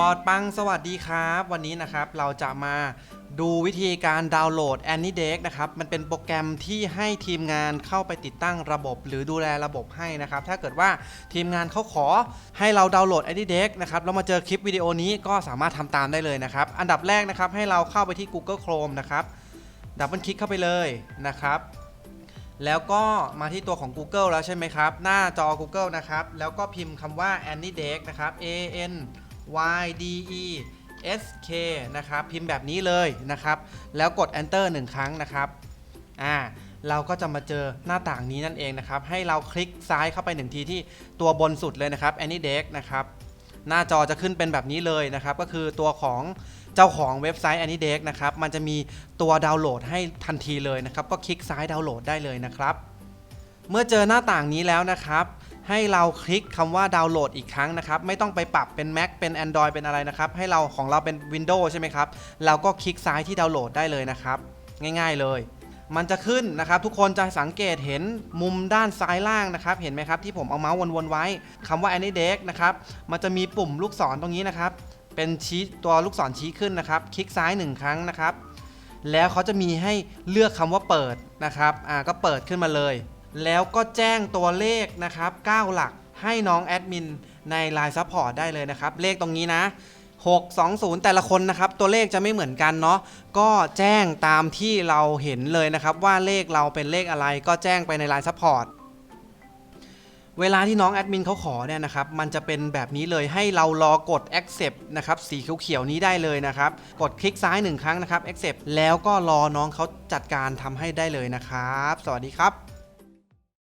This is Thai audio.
บอดปังสวัสดีครับ วันนี้นะครับเราจะมาดูวิธีการดาวน์โหลด AnyDeck นะครับ มันเป็นโปรแกรมที่ให้ทีมงานเข้าไปติดตั้งระบบ หรือดูแลระบบให้นะครับ ถ้าเกิดว่าทีมงานเขาขอให้เราดาวน์โหลด AnyDeck นะครับ แล้วมาเจอคลิปวิดีโอนี้ก็สามารถทำตามได้เลยนะครับ อันดับแรกนะครับให้เราเข้าไปที่ Google Chrome นะครับดับเบิลคลิกเข้าไปเลยนะครับ แล้วก็มาที่ตัวของ Google แล้วใช่ไหมครับ หน้าจอ Google นะครับ แล้วก็พิมพ์คำว่า AnyDeck นะครับ A N Y D E S K นะครับ พิมพ์แบบนี้เลยนะครับ แล้วกด Enter หนึ่งครั้งนะครับอ่าเราก็จะมาเจอหน้าต่างนี้นั่นเองนะครับ ให้เราคลิกซ้ายเข้าไปหนึ่งทีที่ตัวบนสุดเลยนะครับ AnyDeck นะครับหน้าจอจะขึ้นเป็นแบบนี้เลยนะครับ ก็คือตัวของเจ้าของเว็บไซต์ AnyDeck นะครับ มันจะมีตัวดาวน์โหลดให้ทันทีเลยนะครับ ก็คลิกซ้ายดาวน์โหลดได้เลยนะครับ เมื่อเจอหน้าต่างนี้แล้วนะครับ ให้เราคลิกคำว่าดาวน์โหลดอีกครั้งนะครับ ไม่ต้องไปปรับเป็น Mac เป็น Android เป็นอะไรนะครับ ให้เราของเราเป็น Windows ใช่ไหมครับ เราก็คลิกซ้ายที่ดาวน์โหลดได้เลยนะครับ ง่ายๆเลย มันจะขึ้นนะครับ ทุกคนจะสังเกตเห็นมุมด้านซ้ายล่างนะครับ เห็นไหมครับ ที่ผมเอาเมาส์วนๆไว้คำว่า AnyDeck นะครับ มันจะมีปุ่มลูกศรตรงนี้นะครับ เป็นชี้ตัวลูกศรชี้ขึ้นนะครับ คลิกซ้ายหนึ่งครั้งนะครับ แล้วเขาจะมีให้เลือกคำว่าเปิดนะครับ อ่า ก็เปิดขึ้นมาเลย แล้วก็แจ้งตัวเลขนะครับ 9 หลักให้น้องแอดมินใน Line Support ได้เลยนะครับ เลขตรงนี้นะ 620 แต่ละคนนะครับ ตัวเลขจะไม่เหมือนกันเนาะก็แจ้งตามที่เราเห็นเลยนะครับ ว่าเลขเราเป็นเลขอะไรก็แจ้งไปใน Line Support เวลาที่น้องแอดมินเขาขอเนี่ยนะครับ มันจะเป็นแบบนี้เลยให้เรารอกด accept นะครับ สีเขียวๆนี้ได้เลยนะครับ กดคลิกซ้ายหนึ่งครั้งนะครับ accept แล้วก็รอน้องเขาจัดการทำให้ได้เลยนะครับ สวัสดีครับ